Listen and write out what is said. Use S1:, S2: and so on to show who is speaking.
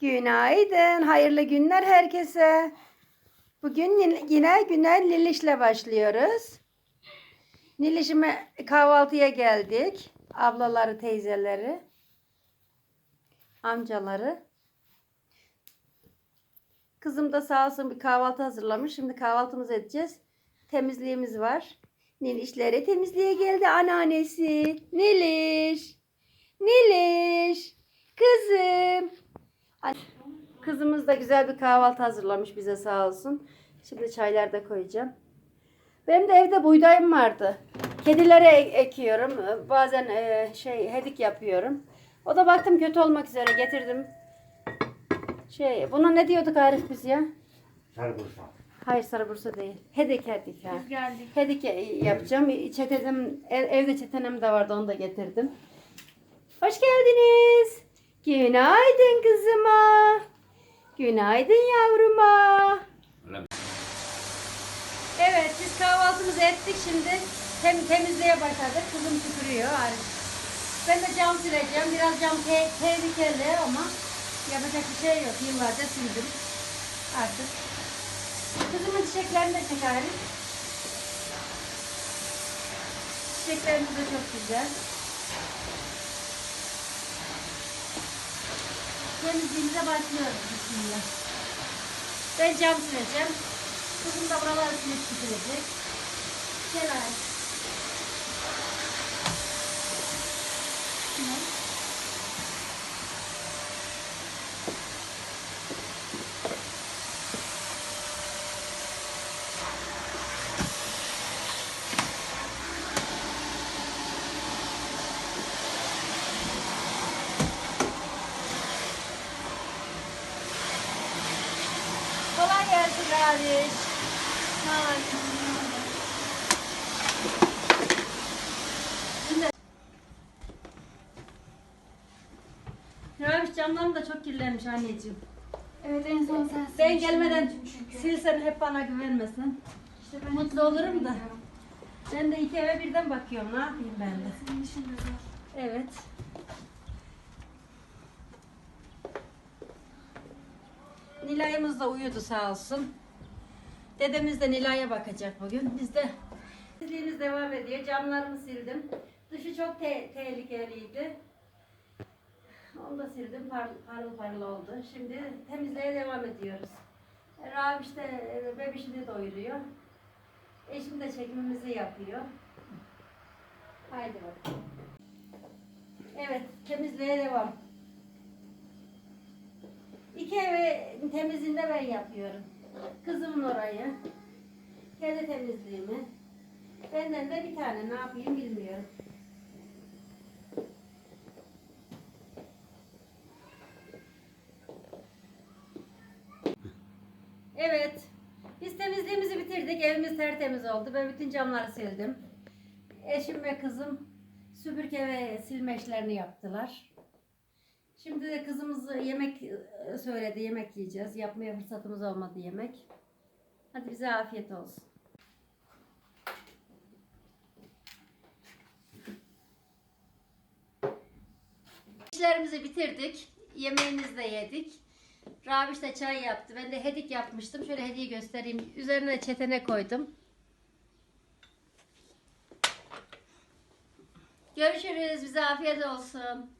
S1: Günaydın, hayırlı günler herkese. Bugün yine- güne Niliş'le başlıyoruz. Niliş'ime kahvaltıya geldik. Ablaları, teyzeleri, amcaları. Kızım da sağ olsun bir kahvaltı hazırlamış. Şimdi kahvaltımızı edeceğiz. Temizliğimiz var. Nilişlere temizliğe geldi anneannesi. Niliş. Niliş. Kızım. Kızımız da güzel bir kahvaltı hazırlamış bize sağ olsun. Şimdi çaylar da koyacağım. Benim de evde buğdayım vardı. Kedilere e- ekiyorum. Bazen e, şey hedik yapıyorum. O da baktım kötü olmak üzere getirdim. Şey, buna ne diyorduk Arif biz ya?
S2: Sarbursa.
S1: Hayır Sarı Bursa değil. Hedik hedik ha.
S3: Biz geldik.
S1: Hedik e, yapacağım. Çetedim, ev- evde çetenem de vardı onu da getirdim. Hoş geldiniz. Günaydın kızıma. Günaydın yavruma. Evet biz kahvaltımızı ettik şimdi. Tem temizliğe başladık. Kızım süpürüyor Arif. Ben de cam sileceğim. Biraz cam te tehlikeli ama yapacak bir şey yok. Yıllarca sildim. Artık. Kızımın çiçeklerini de çek Arif. Çiçeklerimiz de çok güzel. Temizliğimize başlıyoruz bismillah. Ben cam sileceğim. Kızım da buraları silip süpürecek. Gel Arif. Ne? Kolay Arif. Raviş camlarım da çok kirlenmiş anneciğim.
S3: Evet en son sen
S1: Ben gelmeden silsen hep bana güvenmesin.
S3: İşte ben
S1: Mutlu olurum da. Ben de iki eve birden bakıyorum. Ne yapayım ben de?
S3: Senin işin.
S1: Evet. Nilay'ımız da uyudu sağ olsun. Dedemiz de Nilay'a bakacak bugün. Biz de Temizliğimiz devam ediyor. Camlarımı sildim. Dışı çok te- tehlikeliydi. Onu da sildim. Par parıl parıl oldu. Şimdi temizliğe devam ediyoruz. Rabi işte e, bebişini doyuruyor. Eşim de çekimimizi yapıyor. Haydi bakalım. Evet, temizliğe devam. İki evi temizliğinde ben yapıyorum. Kızımın orayı, kendi temizliğimi. Benden de bir tane ne yapayım bilmiyorum. Evet, biz temizliğimizi bitirdik. Evimiz tertemiz oldu. Ben bütün camları sildim. Eşim ve kızım süpürge ve silme işlerini yaptılar. Şimdi de kızımız yemek e, söyledi. Yemek yiyeceğiz. Yapmaya fırsatımız olmadı yemek. Hadi bize afiyet olsun. İşlerimizi bitirdik. Yemeğimizi de yedik. Rabiş de çay yaptı. Ben de hedik yapmıştım. Şöyle hediye göstereyim. Üzerine çetene koydum. Görüşürüz. Bize afiyet olsun.